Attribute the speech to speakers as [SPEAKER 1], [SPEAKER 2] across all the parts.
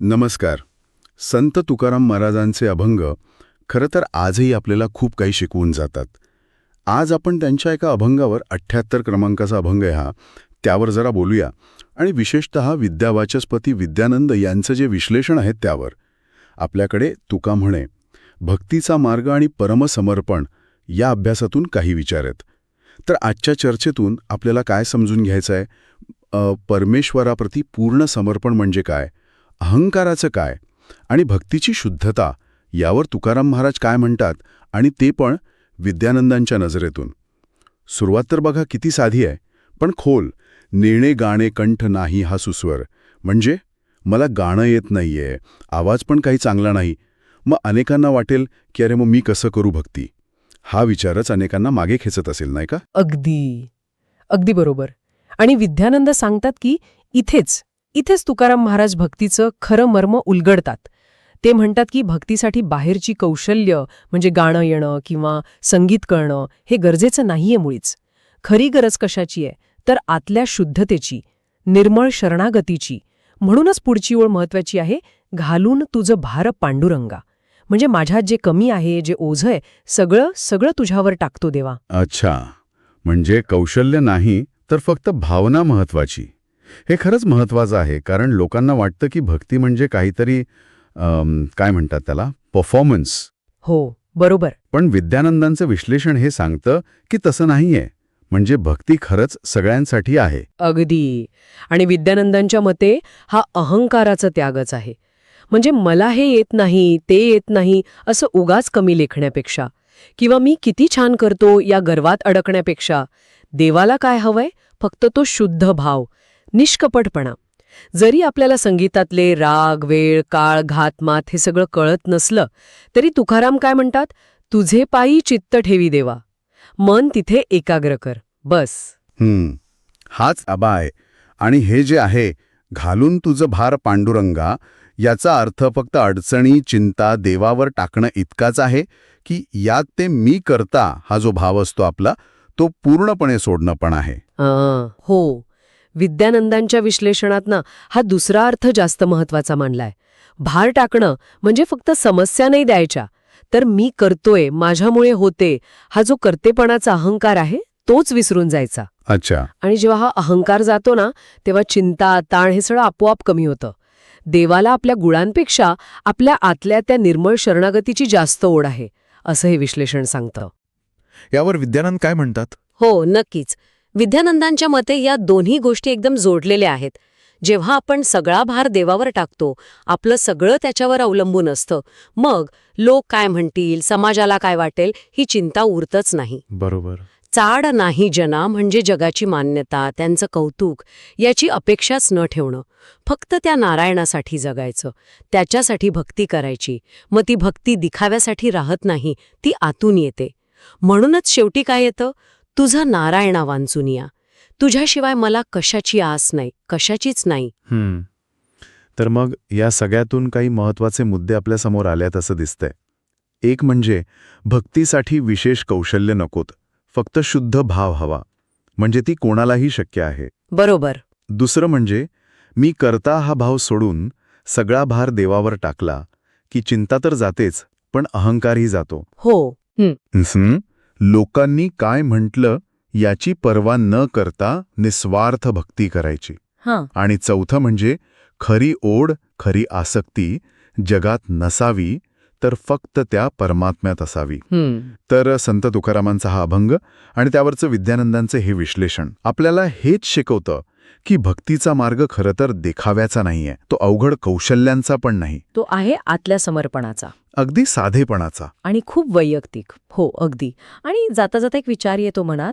[SPEAKER 1] नमस्कार. संत तुकाराम महाराजांचे अभंग खरं तर आजही आपल्याला खूप काही शिकवून जातात. आज आपण त्यांच्या एका अभंगावर अठ्ठ्याहत्तर क्रमांकाचा अभंग आहे हा. त्यावर जरा बोलूया. आणि विशेषत विद्यावाचस्पती विद्यानंद यांचं जे विश्लेषण आहे त्यावर. आपल्याकडे तुका म्हणे भक्तीचा मार्ग आणि परमसमर्पण या अभ्यासातून काही विचार आहेत. तर आजच्या चर्चेतून आपल्याला काय समजून घ्यायचं आहे परमेश्वराप्रती पूर्ण समर्पण म्हणजे काय? अहंकाराचं काय? आणि भक्तीची शुद्धता यावर तुकाराम महाराज काय म्हणतात? आणि ते पण विद्यानंदांच्या नजरेतून. सुरुवात तर बघा किती साधी आहे पण खोल नेणे गाणे कंठ नाही हा सुस्वर. म्हणजे मला गाणं येत नाहीये आवाज पण काही चांगला नाही. मग अनेकांना वाटेल की अरे मग मी कसं करू भक्ती? हा विचारच अनेकांना मागे खेचत असेल नाही का?
[SPEAKER 2] अगदी. अगदी बरोबर. आणि विद्यानंद सांगतात की इथेच इथेच तुकाराम महाराज भक्तीचं खरं मर्म उलगडतात. ते म्हणतात की भक्तीसाठी बाहेरची कौशल्य म्हणजे गाणं येणं किंवा संगीत कळणं हे गरजेचं नाहीये मुळीच. खरी गरज कशाची आहे? तर आतल्या शुद्धतेची निर्मळ शरणागतीची. म्हणूनच पुढची ओळ महत्वाची आहे घालून तुझं भार पांडुरंगा. म्हणजे माझ्यात जे कमी आहे जे ओझं आहे सगळं सगळं तुझ्यावर टाकतो देवा.
[SPEAKER 1] अच्छा. म्हणजे कौशल्य नाही तर फक्त भावना महत्वाची हे खरंच महत्वाचं आहे कारण लोकांना वाटतं की भक्ती म्हणजे काहीतरी काय म्हणतात त्याला? परफॉर्मन्स.
[SPEAKER 2] हो बरोबर.
[SPEAKER 1] पण विद्यानंदांचं विश्लेषण हे सांगतं की तसं नाहीये. म्हणजे भक्ती खरंच सगळ्यांसाठी आहे.
[SPEAKER 2] अगदी. आणि विद्यानंदांच्या मते हा अहंकाराचा त्यागच आहे. म्हणजे मला हे येत नाही ते येत नाही असं उगाच कमी लेखण्यापेक्षा. किंवा मी किती छान करतो या गर्वात अडकण्यापेक्षा. देवाला काय हवंय? फक्त तो शुद्ध भाव. निष्कपटपणा. जरी आपल्याला संगीतातले राग वेळ काळ घातमात हे सगळं कळत नसलं तरी तुकाराम काय म्हणतात? तुझे पायी चित्त ठेवी देवा. मन तिथे एकाग्र कर. बस.
[SPEAKER 1] हम्म. हाच आबा आहे आणि हे जे आहे घालून तुझं भार पांडुरंगा याचा अर्थ फक्त अडचणी चिंता देवावर टाकणं इतकाच आहे की यात ते मी करता हा जो भाव असतो आपला तो पूर्णपणे सोडणं पण आहे.
[SPEAKER 2] हो. विद्यानंदांच्या विश्लेषणात ना हा दुसरा अर्थ जास्त महत्त्वाचा मानलाय भार टाकणं म्हणजे फक्त समस्या नाही द्यायच्या तर मी करतोय माझ्यामुळे होते हा जो कर्तेपणाचा अहंकार आहे तोच विसरून जायचा.
[SPEAKER 1] अच्छा.
[SPEAKER 2] आणि जेव्हा हा अहंकार जातो ना तेव्हा चिंता ताण हे सगळं आपोआप कमी होतं. देवाला आपल्या गुणांपेक्षा आपल्या आतल्या त्या निर्मळ शरणागतीची जास्त ओढ आहे असं हे विश्लेषण सांगतं.
[SPEAKER 3] यावर विद्यानंद काय म्हणतात?
[SPEAKER 4] हो नक्कीच. विद्यानंदांच्या मते या दोन्ही गोष्टी एकदम जोडलेल्या आहेत. जेव्हा आपण सगळा भार देवावर टाकतो आपलं सगळं त्याच्यावर अवलंबून असतं. मग लोक काय म्हणतील समाजाला काय वाटेल ही चिंता उरतच नाही.
[SPEAKER 3] बरोबर.
[SPEAKER 4] चाड नाही जना म्हणजे जगाची मान्यता त्यांचं कौतुक याची अपेक्षाच न ठेवणं. फक्त त्या नारायणासाठी जगायचं त्याच्यासाठी भक्ती करायची. मग ती भक्ती दिखाव्यासाठी राहत नाही ती आतून येते. म्हणूनच शेवटी काय येतं? तुझं नारायणा वांचून या. तुझ्याशिवाय मला कशाची आस नाही कशाचीच नाही.
[SPEAKER 3] हम्म. तर मग या सगळ्यातून काही महत्त्वाचे मुद्दे आपल्यासमोर आल्यात असं दिसतंय.
[SPEAKER 1] एक म्हणजे भक्तीसाठी विशेष कौशल्य नकोत. फक्त शुद्ध भाव हवा. म्हणजे ती कोणालाही शक्य आहे.
[SPEAKER 4] बरोबर.
[SPEAKER 1] दुसरं म्हणजे मी करता हा भाव सोडून सगळा भार देवावर टाकला की चिंता तर जातेच पण अहंकारही जातो.
[SPEAKER 4] हो.
[SPEAKER 1] हं, लोकांनी काय म्हटलं याची पर्वा न करता निस्वार्थ भक्ती करायची.
[SPEAKER 2] हां.
[SPEAKER 1] आणि चौथं म्हणजे खरी ओढ खरी आसक्ती जगात नसावी तर फक्त त्या परमात्म्यात असावी. तर संत तुकारामांचा हा अभंग आणि त्यावरचं विद्यानंदांचं हे विश्लेषण. आपल्याला हेच शिकवतं की भक्तीचा मार्ग खरं तर देखाव्याचा नाहीये. तो अवघड कौशल्यांचा पण नाही.
[SPEAKER 2] तो आहे आतल्या समर्पणाचा.
[SPEAKER 1] अगदी साधेपणाचा.
[SPEAKER 2] आणि खूप वैयक्तिक. हो अगदी. आणि जाता जाता एक विचार येतो मनात.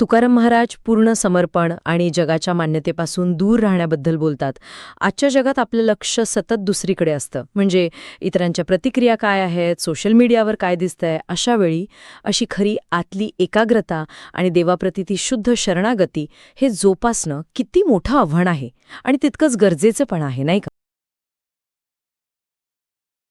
[SPEAKER 2] तुकाराम महाराज पूर्ण समर्पण आणि जगाच्या मान्यतेपासून दूर राहण्याबद्दल बोलतात. आजच्या जगात आपलं लक्ष सतत दुसरीकडे असतं. म्हणजे इतरांच्या प्रतिक्रिया काय आहेत सोशल मीडियावर काय दिसतंय अशा वेळी अशी खरी आतली एकाग्रता आणि देवाप्रती ती शुद्ध शरणागती हे जोपासणं किती मोठं आव्हान आहे आणि तितकंच गरजेचं पण आहे नाही का?